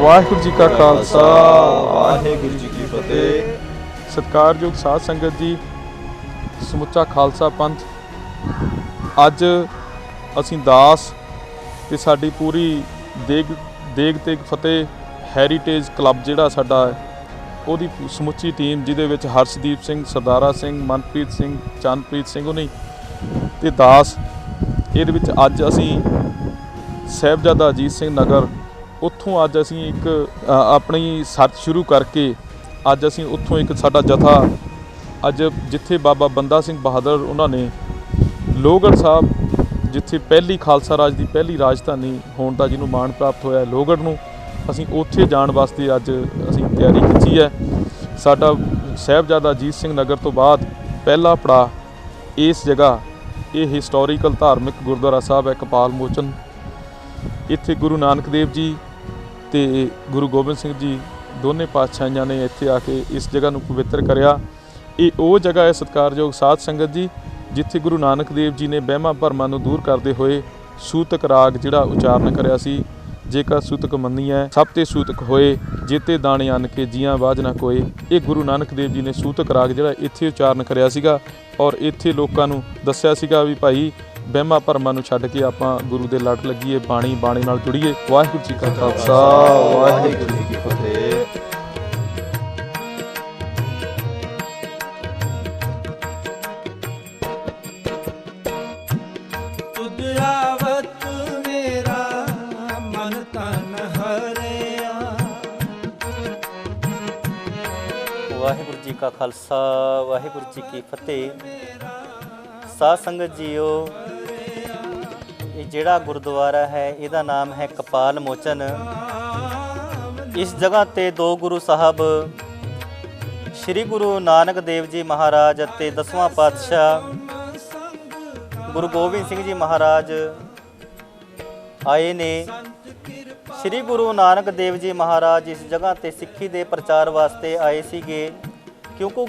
ਵਾਹਿਗੁਰੂ ਜੀ ਕਾ ਖਾਲਸਾ ਵਾਹਿਗੁਰੂ ਜੀ ਕੀ ਫਤਿਹ। ਸਤਿਕਾਰਯੋਗ ਸਾਧ ਸੰਗਤ ਜੀ ਸਮੁੱਚਾ ਖਾਲਸਾ ਪੰਥ। ਅੱਜ ਅਸੀਂ ਦਾਸ ਤੇ ਸਾਡੀ ਪੂਰੀ ਦੇਗ ਦੇਗ ਤੇ ਫਤਿਹ ਹੈਰੀਟੇਜ ਕਲੱਬ ਜਿਹੜਾ ਸਾਡਾ ਹੈ ਉਹਦੀ ਸਮੁੱਚੀ ਟੀਮ ਜਿਹਦੇ ਵਿੱਚ ਹਰਸ਼ਦੀਪ ਸਿੰਘ ਸਰਦਾਰਾ ਸਿੰਘ ਮਨਪ੍ਰੀਤ ਸਿੰਘ ਚੰਨਪ੍ਰੀਤ ਸਿੰਘ ਉਹਨੇ ਤੇ ਦਾਸ। ਇਹਦੇ ਵਿੱਚ ਅੱਜ ਅਸੀਂ ਸਾਹਿਬਜ਼ਾਦਾ ਅਜੀਤ ਸਿੰਘ ਨਗਰ ਉੱਥੋਂ ਅੱਜ ਅਸੀਂ ਇੱਕ ਆਪਣੀ ਸਰਚ ਸ਼ੁਰੂ ਕਰਕੇ ਅੱਜ ਅਸੀਂ ਉੱਥੋਂ ਇੱਕ ਸਾਡਾ ਜਥਾ ਅੱਜ ਜਿੱਥੇ ਬਾਬਾ ਬੰਦਾ ਸਿੰਘ ਬਹਾਦਰ ਉਹਨਾਂ ਨੇ ਲੋਹਗੜ੍ਹ ਸਾਹਿਬ ਜਿੱਥੇ ਪਹਿਲੀ ਖਾਲਸਾ ਰਾਜ ਦੀ ਪਹਿਲੀ ਰਾਜਧਾਨੀ ਹੋਣ ਦਾ ਜਿਹਨੂੰ ਮਾਣ ਪ੍ਰਾਪਤ ਹੋਇਆ ਹੈ, ਲੋਹਗੜ੍ਹ ਨੂੰ ਅਸੀਂ ਉੱਥੇ ਜਾਣ ਵਾਸਤੇ ਅੱਜ ਅਸੀਂ ਤਿਆਰੀ ਕੀਤੀ ਹੈ। ਸਾਡਾ ਸਾਹਿਬਜ਼ਾਦਾ ਅਜੀਤ ਸਿੰਘ ਨਗਰ ਤੋਂ ਬਾਅਦ ਪਹਿਲਾ ਪੜਾ ਇਸ ਜਗ੍ਹਾ ਇਹ ਹਿਸਟੋਰੀਕਲ ਧਾਰਮਿਕ ਗੁਰਦੁਆਰਾ ਸਾਹਿਬ ਹੈ ਕਪਾਲ ਮੋਚਨ। ਇੱਥੇ ਗੁਰੂ ਨਾਨਕ ਦੇਵ ਜੀ ਤੇ ਗੁਰੂ ਗੋਬਿੰਦ ਸਿੰਘ ਜੀ ਦੋਨੇ ਪਾਤਸ਼ਾਹਾਂ ਨੇ ਇੱਥੇ ਆ ਕੇ ਇਸ ਜਗ੍ਹਾ ਨੂੰ ਪਵਿੱਤਰ ਕਰਿਆ। ਇਹ ਉਹ ਜਗ੍ਹਾ ਹੈ ਸਤਿਕਾਰਯੋਗ ਸਾਧ ਸੰਗਤ ਜੀ, ਜਿੱਥੇ ਗੁਰੂ ਨਾਨਕ ਦੇਵ ਜੀ ਨੇ ਵਹਿਮਾਂ ਭਰਮਾਂ ਨੂੰ ਦੂਰ ਕਰਦੇ ਹੋਏ ਸੂਤਕ ਰਾਗ ਜਿਹੜਾ ਉਚਾਰਨ ਕਰਿਆ ਸੀ। ਜੇਕਰ ਸੂਤਕ ਮੰਨੀ ਹੈ, ਸਭ ਤੇ ਸੂਤਕ ਹੋਏ, ਜੇਤੇ ਦਾਣੇ ਅੰਨ ਕੇ ਜੀਆਂ ਬਾਝ ਨਾ ਕੋਏ। ਇਹ ਗੁਰੂ ਨਾਨਕ ਦੇਵ ਜੀ ਨੇ ਸੂਤਕ ਰਾਗ ਜਿਹੜਾ ਇੱਥੇ ਉਚਾਰਨ ਕਰਿਆ ਸੀਗਾ ਔਰ ਇੱਥੇ ਲੋਕਾਂ ਨੂੰ ਦੱਸਿਆ ਸੀਗਾ ਵੀ ਭਾਈ ਵਹਿਮਾਂ ਭਰਮਾਂ ਨੂੰ ਛੱਡ ਕੇ ਆਪਾਂ ਗੁਰੂ ਦੇ ਲੜ ਲੱਗੀਏ, ਬਾਣੀ ਬਾਣੀ ਨਾਲ ਜੁੜੀਏ। ਵਾਹਿਗੁਰੂ ਜੀ ਕਾ ਖਾਲਸਾ। ਵਾਹਿਗੁਰੂ ਜੀ ਕੀ ਫਤਿਹ। ਵਾਹਿਗੁਰੂ ਜੀ ਕਾ ਖਾਲਸਾ, ਵਾਹਿਗੁਰੂ ਜੀ ਕੀ ਫਤਿਹ। ਸਾਧ ਸੰਗਤ ਜੀਓ ਇਹ ਜਿਹੜਾ ਗੁਰਦੁਆਰਾ ਹੈ, ਇਹਦਾ ਨਾਮ ਹੈ ਕਪਾਲ ਮੋਚਨ। ਇਸ ਜਗ੍ਹਾ ਤੇ ਦੋ ਗੁਰੂ ਸਾਹਿਬ, ਸ੍ਰੀ ਗੁਰੂ ਨਾਨਕ ਦੇਵ ਜੀ ਮਹਾਰਾਜ ਅਤੇ ਦਸਵਾਂ ਪਾਤਸ਼ਾਹ ਗੁਰੂ ਗੋਬਿੰਦ ਸਿੰਘ ਜੀ ਮਹਾਰਾਜ ਆਏ ਨੇ। ਸ੍ਰੀ ਗੁਰੂ ਨਾਨਕ ਦੇਵ ਜੀ ਮਹਾਰਾਜ ਇਸ ਜਗ੍ਹਾ ਤੇ ਸਿੱਖੀ ਦੇ ਪ੍ਰਚਾਰ ਵਾਸਤੇ ਆਏ ਸੀਗੇ, ਕਿਉਂਕਿ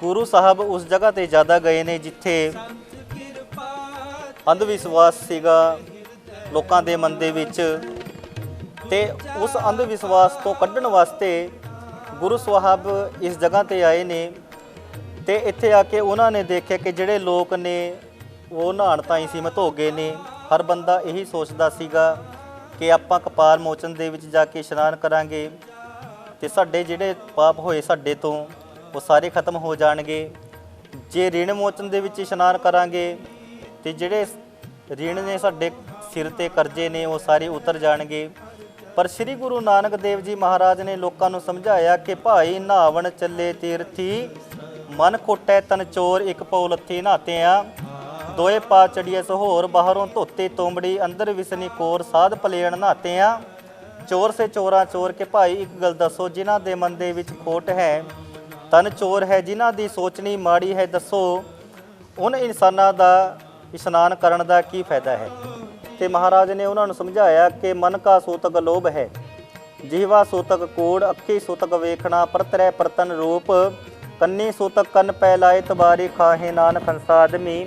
ਗੁਰੂ ਸਾਹਿਬ ਉਸ ਜਗ੍ਹਾ ਤੇ ਜ਼ਿਆਦਾ ਗਏ ਨੇ, ਜਿੱਥੇ ਅੰਧ ਵਿਸ਼ਵਾਸ ਸੀਗਾ ਲੋਕਾਂ ਦੇ ਮਨ ਦੇ ਵਿੱਚ ਤੇ ਉਸ ਅੰਧ ਵਿਸ਼ਵਾਸ ਤੋਂ ਕੱਢਣ ਵਾਸਤੇ ਗੁਰੂ ਸਾਹਿਬ ਇਸ ਜਗ੍ਹਾ ਤੇ ਆਏ ਨੇ ਤੇ ਇੱਥੇ ਆ ਕੇ ਉਹਨਾਂ ਨੇ ਦੇਖਿਆ ਕਿ ਜਿਹੜੇ ਲੋਕ ਨੇ ਉਹ ਨਹਾਣ ਹੀ ਸੀਮਤ ਹੋ ਗਏ ਨੇ। ਹਰ ਬੰਦਾ ਇਹੀ ਸੋਚਦਾ ਸੀਗਾ ਕਿ ਆਪਾਂ ਕਪਾਲ ਮੋਚਨ ਦੇ ਵਿੱਚ ਜਾ ਕੇ ਇਸ਼ਨਾਨ ਕਰਾਂਗੇ ਤੇ ਸਾਡੇ ਜਿਹੜੇ ਪਾਪ ਹੋਏ ਸਾਡੇ ਤੋਂ ਉਹ ਸਾਰੇ ਖਤਮ ਹੋ ਜਾਣਗੇ। ਜੇ ਰਿਣ ਮੋਚਨ ਦੇ ਵਿੱਚ ਇਸ਼ਨਾਨ ਕਰਾਂਗੇ ਤੇ ਜਿਹੜੇ ਰਿਣ ਨੇ ਸਾਡੇ ਸਿਰ ਤੇ ਕਰਜ਼ੇ ਨੇ, ਉਹ ਸਾਰੇ ਉਤਰ ਜਾਣਗੇ। ਪਰ ਸ੍ਰੀ ਗੁਰੂ ਨਾਨਕ ਦੇਵ ਜੀ ਮਹਾਰਾਜ ਨੇ ਲੋਕਾਂ ਨੂੰ ਸਮਝਾਇਆ ਕਿ ਭਾਈ ਨਹਾਵਣ ਚੱਲੇ ਤੀਰਥੀ, ਮਨ ਖੋਟੈ ਤਨ ਚੋਰ, ਇੱਕ ਪਉ ਲੱਥੀ ਨਹਾਤਿਆਂ ਦੋਏ ਪਾ ਚੜੀਏ ਸਹੋਰ ਬਾਹਰੋਂ ਧੋਤੇ ਤੋਂਬੜੀ, ਅੰਦਰ ਵਿਸਨੀ ਕੋਰ, ਸਾਧ ਪਲੇਣ ਨਹਾਤਿਆਂ ਚੋਰ ਸੇ ਚੋਰਾ ਚੋਰ ਕੇ ਭਾਈ, ਇੱਕ ਗੱਲ ਦੱਸੋ, ਜਿਨ੍ਹਾਂ ਦੇ ਮਨ ਦੇ ਵਿੱਚ ਖੋਟ ਹੈ, ਤਨ ਚੋਰ ਹੈ, ਜਿਨ੍ਹਾਂ ਦੀ ਸੋਚਣੀ ਮਾੜੀ ਹੈ, ਦੱਸੋ। ਉਹਨਾਂ ਇਨਸਾਨਾਂ ਦਾ ਇਸ਼ਨਾਨ ਕਰਨ ਦਾ ਕੀ ਫਾਇਦਾ ਹੈ? ਤੇ ਮਹਾਰਾਜ ਨੇ ਉਹਨਾਂ ਨੂੰ ਸਮਝਾਇਆ ਕਿ ਮਨ ਕਾ ਸੂਤਕ ਲੋਭ ਹੈ। ਜਿਹਵਾ ਸੂਤਕ ਕੋੜ, ਅੱਖੀ ਸੂਤਕ ਵੇਖਣਾ, ਪਰਤਰੈ ਪਰਤਨ ਰੂਪ, ਕੰਨੀ ਸੂਤਕ ਕੰਨ ਪੈ ਲਾਏ ਤਬਾਰੀ ਖਾਹੇ ਨਾਨਕ ਹੰਸਾ ਆਦਮੀ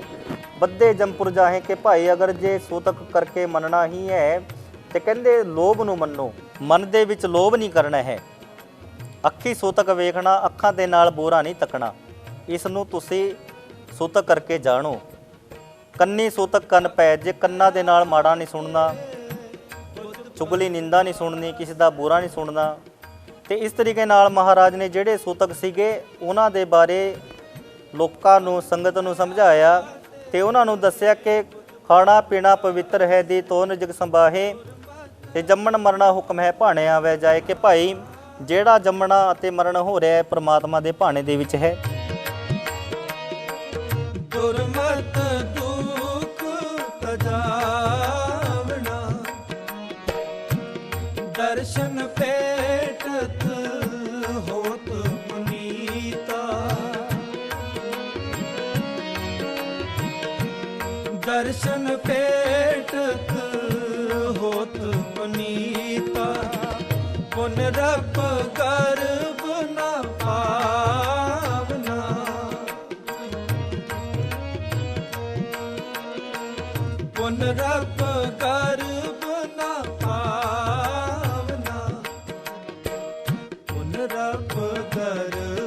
ਬੱਦੇ ਜੰਪੁਰ ਜਾਹੇ ਕਿ ਭਾਈ, ਅਗਰ ਜੇ ਸੂਤਕ ਕਰਕੇ ਮੰਨਣਾ ਹੀ ਹੈ, ਤੇ ਕਹਿੰਦੇ ਲੋਭ ਨੂੰ ਮੰਨੋ। ਮਨ ਦੇ ਵਿੱਚ ਲੋਭ ਨਹੀਂ ਕਰਨਾ ਹੈ। ਅੱਖੀ ਸੂਤਕ ਵੇਖਣਾ, ਅੱਖਾਂ ਦੇ ਨਾਲ ਬੋਰਾ ਨਹੀਂ ਤੱਕਣਾ। ਇਸ ਨੂੰ ਤੁਸੀਂ ਸੂਤਕ ਕਰਕੇ ਜਾਣੋ। ਕੰਨੀ ਸੂਤਕ ਕੰਨ ਪੈ, ਜੇ ਕੰਨਾਂ ਦੇ ਨਾਲ ਮਾੜਾ ਨਹੀਂ ਸੁਣਨਾ, ਚੁਗਲੀ ਨਿੰਦਾ ਨਹੀਂ ਸੁਣਨੀ, ਕਿਸੇ ਦਾ ਬੁਰਾ ਨਹੀਂ ਸੁਣਨਾ। ਤੇ ਇਸ ਤਰੀਕੇ ਨਾਲ ਮਹਾਰਾਜ ਨੇ ਜਿਹੜੇ ਸੂਤਕ ਸੀਗੇ, ਉਹਨਾਂ ਦੇ ਬਾਰੇ ਲੋਕਾਂ ਨੂੰ, ਸੰਗਤ ਨੂੰ ਸਮਝਾਇਆ ਤੇ ਉਹਨਾਂ ਨੂੰ ਦੱਸਿਆ ਕਿ ਖਾਣਾ ਪੀਣਾ ਪਵਿੱਤਰ ਹੈ ਦੀ ਤੋਨ ਜਗ ਸੰਭਾਹੇ ਤੇ ਜੰਮਣ ਮਰਨਾ ਹੁਕਮ ਹੈ ਭਾਣਿਆ ਵੈ ਜਾਏ ਕਿ ਭਾਈ, ਜਿਹੜਾ ਜੰਮਣਾ ਅਤੇ ਮਰਨ ਹੋ ਰਿਹਾ ਹੈ, ਪ੍ਰਮਾਤਮਾ ਦੇ ਭਾਣੇ ਦੇ ਵਿੱਚ ਹੈ। ਤਜਾਵਣਾ ਦਰਸ਼ਨ ਪੇਟਤ ਹੋਤ ਪੁਨੀਤਾ। ਦਰਸ਼ਨ ਪੇਟਤ ਹੋਤ ਪੁਨੀਤਾ। ਪੁਨ ਰਬ ਕਰ ਰੱਬ ਦਰ